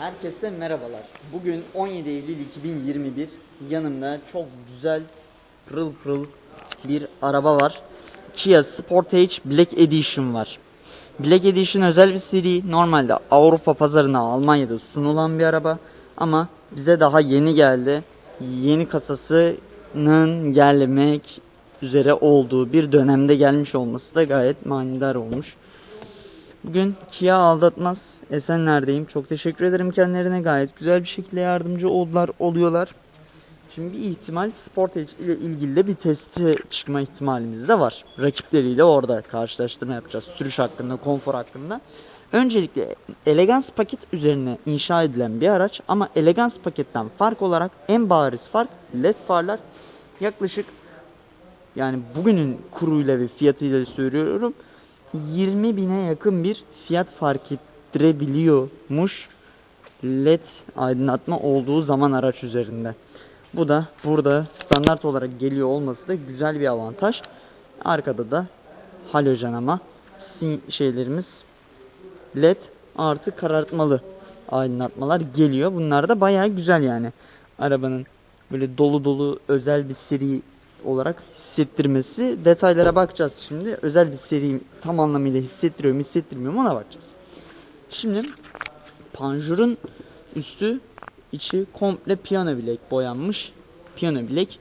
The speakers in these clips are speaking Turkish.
Herkese merhabalar. Bugün 17 Eylül 2021. Yanımda çok güzel pırıl pırıl bir araba var. Kia Sportage Black Edition var. Black Edition özel bir seri. Normalde Avrupa pazarına Almanya'da sunulan bir araba. Ama bize daha yeni geldi. Yeni kasasının gelmek üzere olduğu bir dönemde gelmiş olması da gayet manidar olmuş. Bugün Kia aldatmaz. Esenler'deyim. Çok teşekkür ederim kendilerine. Gayet güzel bir şekilde yardımcı oldular, oluyorlar. Şimdi bir ihtimal Sportage ile ilgili de bir teste çıkma ihtimalimiz de var. Rakipleriyle orada karşılaştırma yapacağız. Sürüş hakkında, konfor hakkında. Öncelikle Elegance paket üzerine inşa edilen bir araç ama Elegance paketten fark olarak en bariz fark LED farlar yaklaşık yani bugünün kuruyla ve fiyatıyla söylüyorum 20 bine yakın bir fiyat fark ettirebiliyormuş LED aydınlatma olduğu zaman araç üzerinde. Bu da burada standart olarak geliyor olması da güzel bir avantaj. Arkada da halojen ama şeylerimiz LED artı karartmalı aydınlatmalar geliyor. Bunlar da bayağı güzel yani. Arabanın böyle dolu dolu özel bir seri olarak hissettirmesi. Detaylara bakacağız şimdi. Özel bir seri tam anlamıyla hissettiriyor mu hissettirmiyor mu ona bakacağız. Şimdi panjurun üstü içi komple piyano bilek boyanmış. Piyano bilek.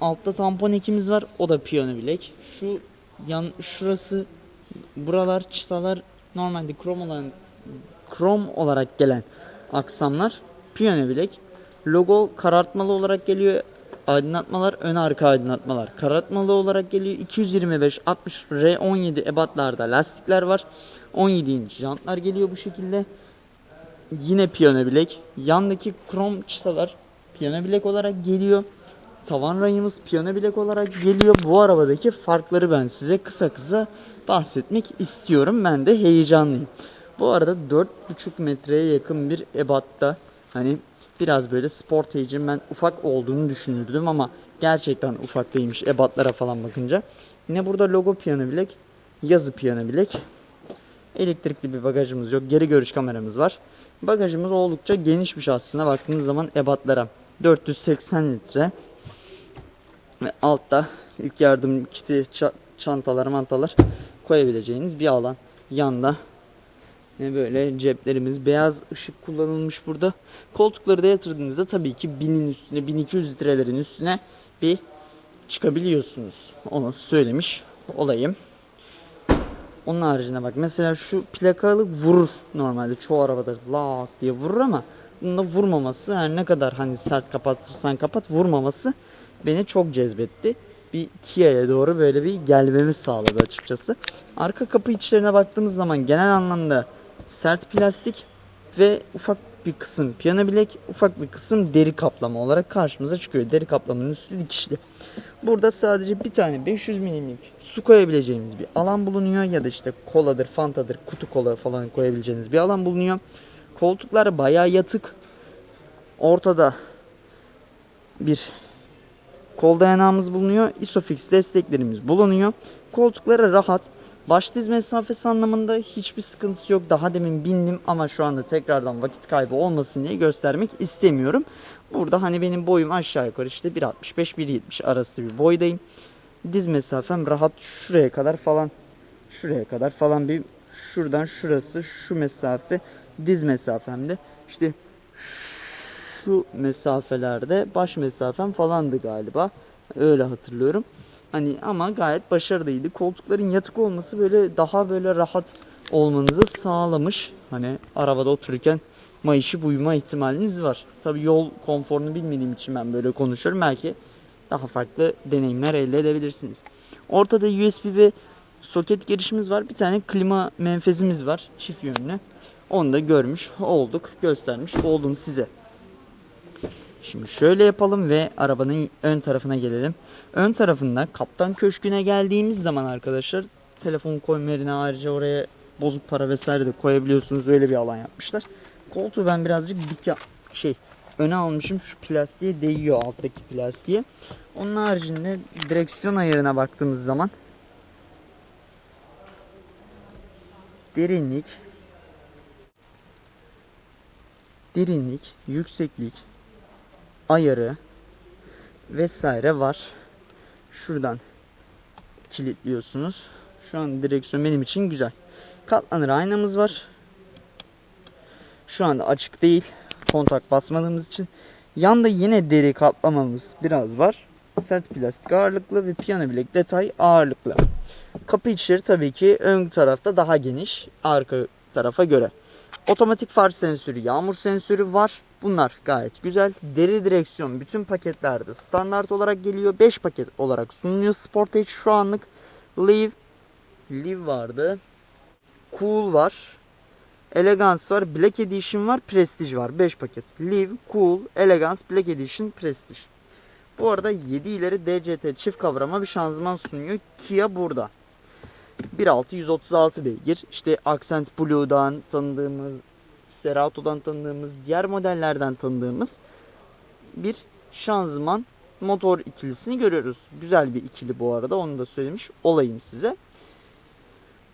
Altta tampon ekimiz var. O da piyano bilek. Şu yan şurası buralar çıtalar normalde krom olan krom olarak gelen aksamlar piyano bilek. Logo karartmalı olarak geliyor. Aydınlatmalar ön arka aydınlatmalar karartmalı olarak geliyor. 225 60 R17 ebatlarda lastikler var. 17 inç jantlar geliyor bu şekilde. Yine piyano bilek. Yandaki krom çıtalar piyano bilek olarak geliyor. Tavan rayımız piyano bilek olarak geliyor. Bu arabadaki farkları ben size kısa kısa bahsetmek istiyorum. Ben de heyecanlıyım. Bu arada 4,5 metreye yakın bir ebatta hani biraz böyle Sportage'in ben ufak olduğunu düşünürdüm ama gerçekten ufak değilmiş ebatlara falan bakınca. Yine burada logo piyano bilek, yazı piyano bilek. Elektrikli bir bagajımız yok. Geri görüş kameramız var. Bagajımız oldukça genişmiş aslında baktığınız zaman ebatlara. 480 litre. Ve altta ilk yardım kiti, ça- çantalar, mantalar koyabileceğiniz bir alan. Yanda ve böyle ceplerimiz beyaz ışık kullanılmış burada. Koltukları da yatırdığınızda tabii ki 1000'in üstüne 1200 litrelerin üstüne bir çıkabiliyorsunuz. Onu söylemiş olayım. Onun haricinde bak mesela şu plakalı vurur normalde çoğu arabada lak diye vurur ama bunda vurmaması her ne kadar hani sert kapatırsan kapat vurmaması beni çok cezbetti. Bir Kia'ya doğru böyle bir gelmemi sağladı açıkçası. Arka kapı içlerine baktığımız zaman genel anlamda sert plastik ve ufak bir kısım piyano bilek, ufak bir kısım deri kaplama olarak karşımıza çıkıyor. Deri kaplamanın üstü dikişli. Burada sadece bir tane 500 milimlik su koyabileceğimiz bir alan bulunuyor ya da işte koladır, fantadır, kutu kola falan koyabileceğiniz bir alan bulunuyor. Koltuklar bayağı yatık. Ortada bir kol dayanağımız bulunuyor. Isofix desteklerimiz bulunuyor. Koltuklara rahat. Baş diz mesafesi anlamında hiçbir sıkıntısı yok. Daha demin bindim ama şu anda tekrardan vakit kaybı olmasın diye göstermek istemiyorum. Burada hani benim boyum aşağı yukarı işte 1.65-1.70 arası bir boydayım. Diz mesafem rahat şuraya kadar falan şuraya kadar falan bir şuradan şurası şu mesafe diz mesafemde. İşte şu mesafelerde baş mesafem falandı galiba. Öyle hatırlıyorum. Hani ama gayet başarılıydı. Koltukların yatık olması böyle daha böyle rahat olmanızı sağlamış. Hani arabada otururken mayışıp uyuma ihtimaliniz var. Tabi yol konforunu bilmediğim için ben böyle konuşuyorum. Belki daha farklı deneyimler elde edebilirsiniz. Ortada USB ve soket girişimiz var. Bir tane klima menfezimiz var. Çift yönlü. Onu da görmüş olduk. Göstermiş oldum size. Şimdi şöyle yapalım ve arabanın ön tarafına gelelim. Ön tarafında kaptan köşküne geldiğimiz zaman arkadaşlar telefon koyma yerine ayrıca oraya bozuk para vesaire de koyabiliyorsunuz. Öyle bir alan yapmışlar. Koltuğu ben birazcık dik şey öne almışım. Şu plastiğe değiyor alttaki plastiğe. Onun haricinde direksiyon ayarına baktığımız zaman derinlik derinlik, yükseklik, ayarı vesaire var. Şuradan kilitliyorsunuz. Şu an direksiyon benim için güzel. Katlanır aynamız var. Şu anda açık değil. Kontak basmadığımız için. Yanda yine deri kaplamamız biraz var. Sert plastik ağırlıklı ve piyano bilek detay ağırlıklı. Kapı içleri tabii ki ön tarafta daha geniş arka tarafa göre. Otomatik far sensörü, yağmur sensörü var. Bunlar gayet güzel. Deri direksiyon bütün paketlerde standart olarak geliyor. 5 paket olarak sunuluyor. Sportage şu anlık Live Live vardı. Cool var. Elegance var. Black Edition var. Prestige var. 5 paket. Live, Cool, Elegance, Black Edition, Prestige. Bu arada 7 ileri DCT çift kavrama bir şanzıman sunuyor. Kia burada. 1.6 136 beygir. İşte Accent Blue'dan tanıdığımız, Cerato'dan tanıdığımız, diğer modellerden tanıdığımız bir şanzıman motor ikilisini görüyoruz. Güzel bir ikili bu arada. Onu da söylemiş olayım size.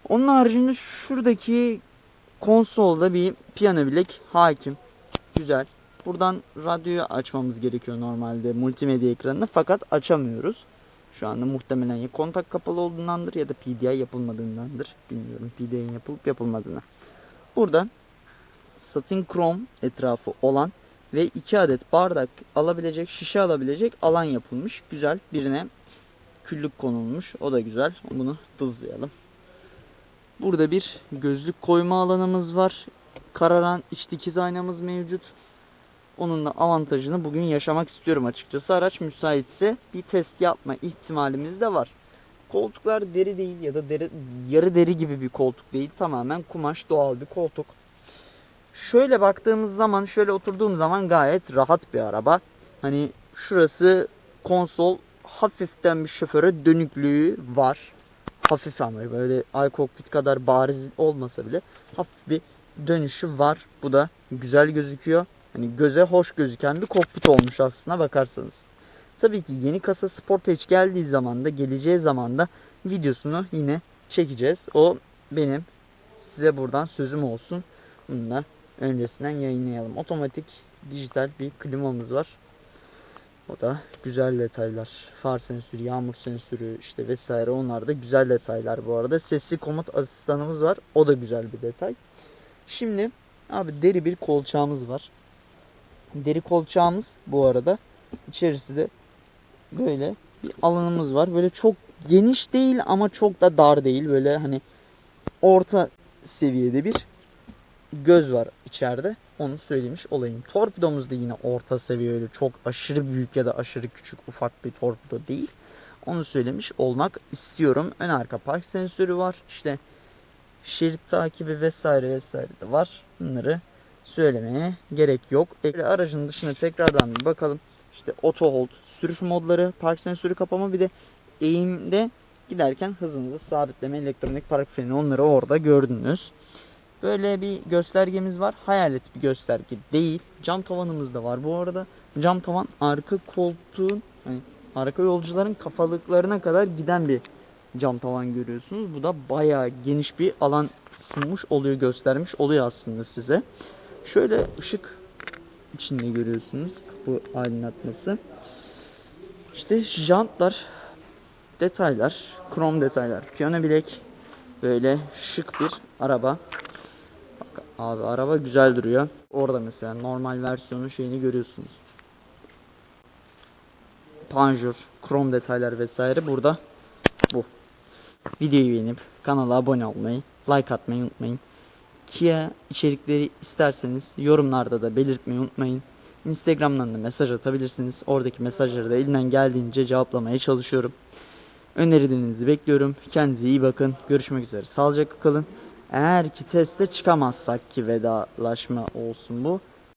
Onun haricinde şuradaki konsolda bir piyano bilek hakim. Güzel. Buradan radyoyu açmamız gerekiyor normalde multimedya ekranını fakat açamıyoruz. Şu anda muhtemelen ya kontak kapalı olduğundandır ya da PDI yapılmadığındandır. Bilmiyorum PDI'nin yapılıp yapılmadığını. Burada satin krom etrafı olan ve 2 adet bardak alabilecek, şişe alabilecek alan yapılmış. Güzel. Birine küllük konulmuş. O da güzel. Bunu hızlayalım. Burada bir gözlük koyma alanımız var. Kararan iç dikiz aynamız mevcut. Onun da avantajını bugün yaşamak istiyorum açıkçası. Araç müsaitse bir test yapma ihtimalimiz de var. Koltuklar deri değil ya da deri, yarı deri gibi bir koltuk değil. Tamamen kumaş doğal bir koltuk. Şöyle baktığımız zaman, şöyle oturduğum zaman gayet rahat bir araba. Hani şurası konsol hafiften bir şoföre dönüklüğü var. Hafif ama böyle iCockpit kadar bariz olmasa bile hafif bir dönüşü var. Bu da güzel gözüküyor. Hani göze hoş gözüken bir kokpit olmuş aslına bakarsanız. Tabii ki yeni kasa Sportage geldiği zaman da geleceği zaman da videosunu yine çekeceğiz. O benim size buradan sözüm olsun. Bunu öncesinden yayınlayalım. Otomatik dijital bir klimamız var. O da güzel detaylar. Far sensörü, yağmur sensörü işte vesaire onlar da güzel detaylar bu arada. Sesli komut asistanımız var. O da güzel bir detay. Şimdi abi deri bir kolçağımız var. Deri kolçağımız bu arada içerisi de böyle bir alanımız var. Böyle çok geniş değil ama çok da dar değil. Böyle hani orta seviyede bir göz var içeride. Onu söylemiş olayım. Torpidomuz da yine orta seviye öyle çok aşırı büyük ya da aşırı küçük ufak bir torpido değil. Onu söylemiş olmak istiyorum. Ön arka park sensörü var. İşte şerit takibi vesaire vesaire de var. Bunları söylemeye gerek yok. Ekle aracın dışına tekrardan bir bakalım. İşte auto hold, sürüş modları, park sensörü kapama bir de eğimde giderken hızınızı sabitleme, elektronik park freni onları orada gördünüz. Böyle bir göstergemiz var. Hayalet bir gösterge değil. Cam tavanımız da var bu arada. Cam tavan arka koltuğun hani arka yolcuların kafalıklarına kadar giden bir cam tavan görüyorsunuz. Bu da bayağı geniş bir alan sunmuş oluyor, göstermiş oluyor aslında size. Şöyle ışık içinde görüyorsunuz bu aydınlatması. İşte jantlar, detaylar, krom detaylar, piyano bilek böyle şık bir araba. Abi araba güzel duruyor. Orada mesela normal versiyonun şeyini görüyorsunuz. Panjur, krom detaylar vesaire burada bu. Videoyu beğenip kanala abone olmayı, like atmayı unutmayın. Kia içerikleri isterseniz yorumlarda da belirtmeyi unutmayın. Instagram'dan da mesaj atabilirsiniz. Oradaki mesajları da elinden geldiğince cevaplamaya çalışıyorum. Önerilerinizi bekliyorum. Kendinize iyi bakın. Görüşmek üzere. Sağlıcakla kalın. Eğer ki teste çıkamazsak ki vedalaşma olsun bu.